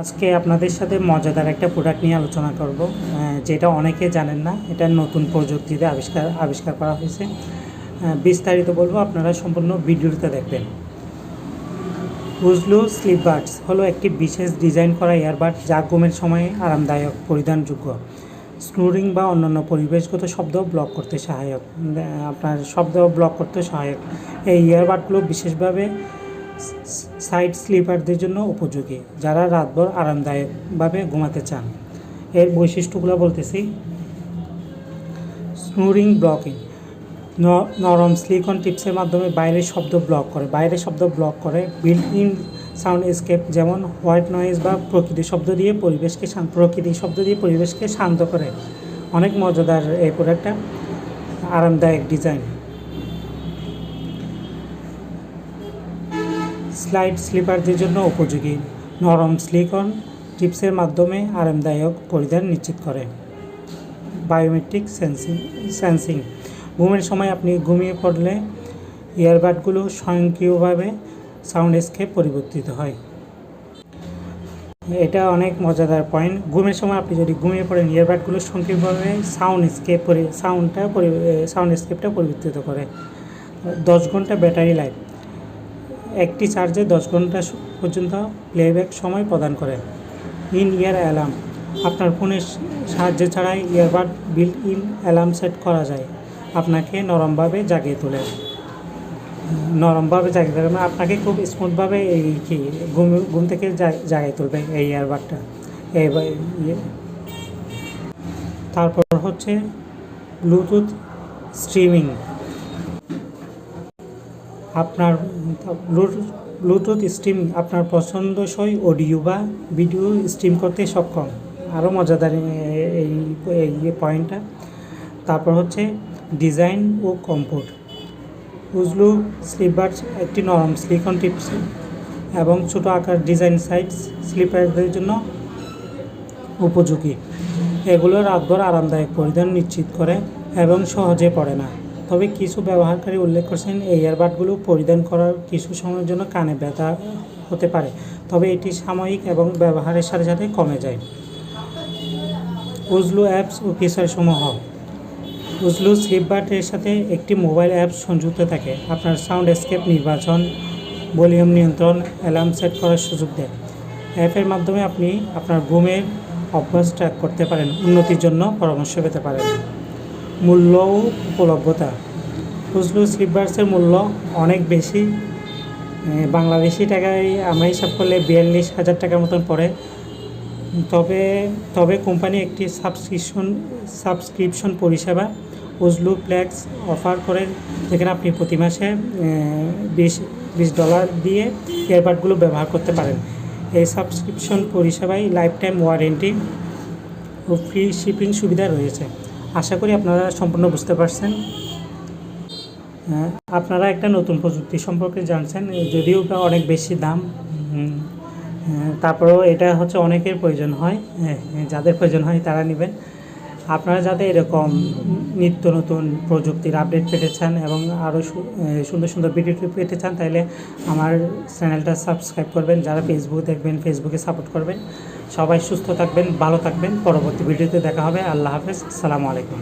আজকে আপনাদের সাথে মজাদার একটা প্রোডাক্ট নিয়ে আলোচনা করব যেটা অনেকে জানেন না, এটা নতুন প্রযুক্তিতে আবিষ্কার আবিষ্কার করা হয়েছে। বিস্তারিত বলব, আপনারা সম্পূর্ণ ভিডিওতে দেখবেন। উজলু স্লিপ বার্ডস হলো একটি বিশেষ ডিজাইন করা ইয়ারবাড যা ঘুমের সময় আরামদায়ক, পরিধানযোগ্য। স্নোরিং বা অন্যান্য পরিবেশগত শব্দ ব্লক করতে সহায়ক। আপনার শব্দ ব্লক করতে সহায়ক। এই ইয়ারবাডগুলো বিশেষভাবে সাইড স্লিপারদের জন্য উপযোগী, যারা রাতভর আরামদায়কভাবে ঘুমাতে চান। এর বৈশিষ্ট্যগুলো বলতেছি। Snoring blocking. নরম স্লিকন টিপসের মাধ্যমে বাইরের শব্দ ব্লক করে। বাইরের শব্দ ব্লক করে বিল্ট ইন সাউন্ড এসকেপ যেমন হোয়াইট নয়েজ বা প্রকৃতি শব্দ দিয়ে পরিবেশকে প্রকৃতি শব্দ দিয়ে পরিবেশকে শান্ত করে। অনেক মজাদার এই প্রোডাক্টটা আরামদায়ক ডিজাইন স্লাইড স্লিপারদের জন্য উপযোগী। নরম স্লিকন টিপসের মাধ্যমে আরামদায়ক পরিধান নিশ্চিত করে। Biometric sensing sensing. ঘুমের সময় আপনি ঘুমিয়ে পড়লে ইয়ারবাডগুলো স্বয়ংক্রিয়ভাবে সাউন্ড স্কেপ পরিবর্তিত হয়। এটা অনেক মজাদার পয়েন্ট। ঘুমের সময় আপনি যদি ঘুমিয়ে পড়েন, ইয়ারবাডগুলো স্বয়ংক্রিয়ভাবে সাউন্ড স্কেপ পরি, সাউন্ডটা সাউন্ড স্কেপটা পরিবর্তিত করে। দশ ঘণ্টা ব্যাটারি লাইফ। একটি চার্জে দশ ঘণ্টা পর্যন্ত প্লেব্যাক সময় প্রদান করে। ইন ইয়ার অ্যালার্ম আপনার ফোনের সাহায্য ছাড়াই earbud built in alarm set করা যায়। আপনাকে নরমভাবে জাগিয়ে তোলে। নরমভাবে জাগিয়ে তোলে মানে আপনাকে খুব স্মুথভাবে এই কি, ঘুম ঘুম থেকে জাগিয়ে তুলবে এই ইয়ারবাডটা এই ইয়ে। তারপর হচ্ছে ব্লুটুথ স্ট্রিমিং আপনার ব্লুটুথ স্ট্রিম আপনার পছন্দসই অডিও বা ভিডিও স্ট্রিম করতে সক্ষম। আরও মজাদার এই এই পয়েন্টটা তারপর হচ্ছে ডিজাইন ও কমফোর্ট উজলু স্লিপার একটি নরম স্লিকন টিপস এবং ছোট আকার ডিজাইন সাইজ স্লিপারদের জন্য উপযোগী। এগুলো রাতভর আরামদায়ক পরিধান নিশ্চিত করে এবং সহজে পড়ে না। তবে কিছু ব্যবহারকারী উল্লেখ করছেন, এই ইয়ারবাডগুলো পরিধান করার কিছু সময়ের জন্য কানে ব্যথা হতে পারে, তবে এটি সাময়িক এবং ব্যবহারের সাথে সাথে কমে যায়। উজলু অ্যাপস ও ফিচারসমূহ উজলু স্লিপবার্টের সাথে একটি মোবাইল অ্যাপ সংযুক্ত থাকে। আপনার সাউন্ড এসকেপ নির্বাচন, ভলিউম নিয়ন্ত্রণ, অ্যালার্ম সেট করার সুযোগ দেয়। অ্যাপের মাধ্যমে আপনি আপনার ঘুমের অভ্যাস ট্র্যাক করতে পারেন, উন্নতির জন্য পরামর্শ পেতে পারেন। মূল্য ও উপলব্ধতা। উজলু স্লিপবার্সের মূল্য অনেক বেশি। বাংলাদেশি টাকায় আমরা হিসাব করলে বিয়াল্লিশ হাজার টাকার মতন পড়ে। তবে তবে কোম্পানি একটি সাবস্ক্রিপশন সাবস্ক্রিপশন পরিষেবা, উজলু প্লেক্স অফার করে, যেখানে আপনি প্রতি মাসে বিশ বিশ ডলার দিয়ে ইয়ারবাডগুলো ব্যবহার করতে পারেন। এই সাবস্ক্রিপশন পরিষেবায় লাইফ টাইম ওয়ারেন্টি ও ফ্রি শিপিং সুবিধা রয়েছে। আশা করি আপনারা সম্পূর্ণ বুঝতে পারছেন। হ্যাঁ, আপনারা একটা নতুন প্রযুক্তি সম্পর্কে জানছেন যদিও অনেক বেশি দাম। হ্যাঁ, তারপরেও এটা হচ্ছে অনেকের প্রয়োজন হয়। হ্যাঁ, যাদের প্রয়োজন হয় তারা নেবেন। আপনারা যাতে এরকম নিত্য নতুন প্রযুক্তির আপডেট পেতে চান এবং আরও সুন্দর সুন্দর ভিডিও পেতে চান তাহলে আমার চ্যানেলটা সাবস্ক্রাইব করবেন। যারা ফেসবুক দেখবেন ফেসবুকে সাপোর্ট করবেন। সবাই সুস্থ থাকবেন, ভালো থাকবেন। পরবর্তী ভিডিওতে দেখা হবে। আল্লাহ হাফেজ। আসসালামু আলাইকুম।